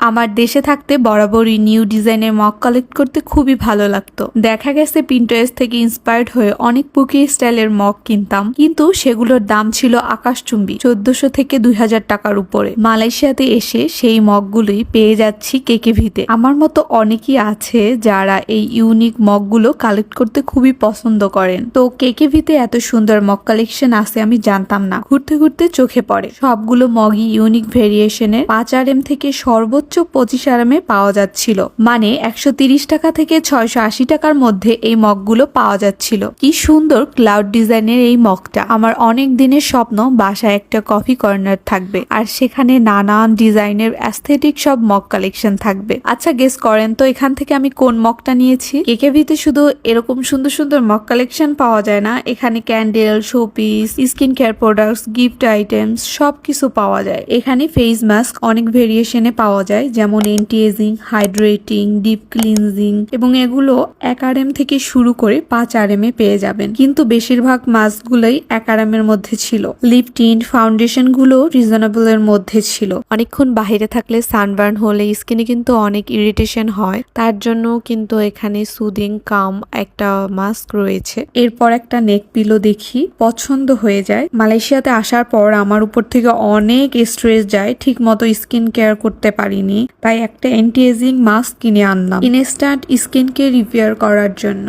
আমার দেশে থাকতে বরাবরই নিউ ডিজাইনের মগ কালেক্ট করতে খুবই ভালো লাগতো। দেখা গেছে পিন্টারেস্ট থেকে ইন্সপায়ার্ড হয়ে অনেক পুকি স্টাইলের মগ কিনতাম। কিন্তু সেগুলোর দাম ছিল আকাশচুম্বী, চোদ্দশো থেকে দুই হাজার টাকার উপরে। মালয়েশিয়াতে এসে সেই মগগুলোই পেয়ে যাচ্ছি কেকেভিতে। আমার মতো অনেকেই আছে যারা এই ইউনিক মগগুলো কালেক্ট করতে খুবই পছন্দ করেন। তো কেকেভিতে এত সুন্দর মগ কালেকশন আছে আমি জানতাম না। ঘুরতে ঘুরতে চোখে পড়ে। সবগুলো মগই ইউনিক ভেরিয়েশনের পাঁচ আর এম থেকে সর্বোচ্চ পঁচিশ আরামে পাওয়া যাচ্ছিল। মানে একশো টাকা থেকে ছয়শো আশি টাকার মধ্যে এই মগগুলো পাওয়া যাচ্ছিল। কি সুন্দর ক্লাউড ডিজাইনের এই মগটা। আমার অনেক দিনের স্বপ্ন বাসায় একটা কফি কর্নার থাকবে। আর সেখানে নানান ডিজাইনের অ্যাস্থেটিক সব মগ কালেকশন থাকবে। আচ্ছা গেস করেন তো এখান থেকে আমি কোন মগটা নিয়েছি? কেকেভিতে শুধু এরকম সুন্দর সুন্দর মগ কালেকশন পাওয়া যায় না। এখানে candle, showpiece skin care products, gift items সব কিছু পাওয়া যায়। এখানে ফেস মাস্ক অনেক ভেরিয়েশনে পাওয়া যায়। যেমন anti ageing hydrating deep cleansing এবং এগুলো এক আর এম থেকে শুরু করে পাঁচ আর এম এ পেয়ে যাবেন। কিন্তু বেশিরভাগ মাস্কগুলোই এক আর এম এর মধ্যে ছিল। লিপ টিন্ট ফাউন্ডেশনগুলো রিজনেবল এর মধ্যে ছিল। অনেকক্ষণ বাইরে থাকলে সানবার্ন হলে স্কিনে কিন্তু অনেক ইরিটেশন হয়। তার জন্য কিন্তু এখানে সুদিং কাম একটা মাস্ক রয়েছে। এরপর একটা নেক পিলো দেখি, পছন্দ হয়ে যায়। মালয়েশিয়াতে আসার পর আমার উপর থেকে অনেক স্ট্রেস যায় ঠিক মতো স্কিন কেয়ার করতে পারিনি। তাই একটা অ্যান্টি এজিং মাস্ক কিনে আনলাম। ইনস্ট্যান্ট স্কিনকে রিপেয়ার করার জন্য।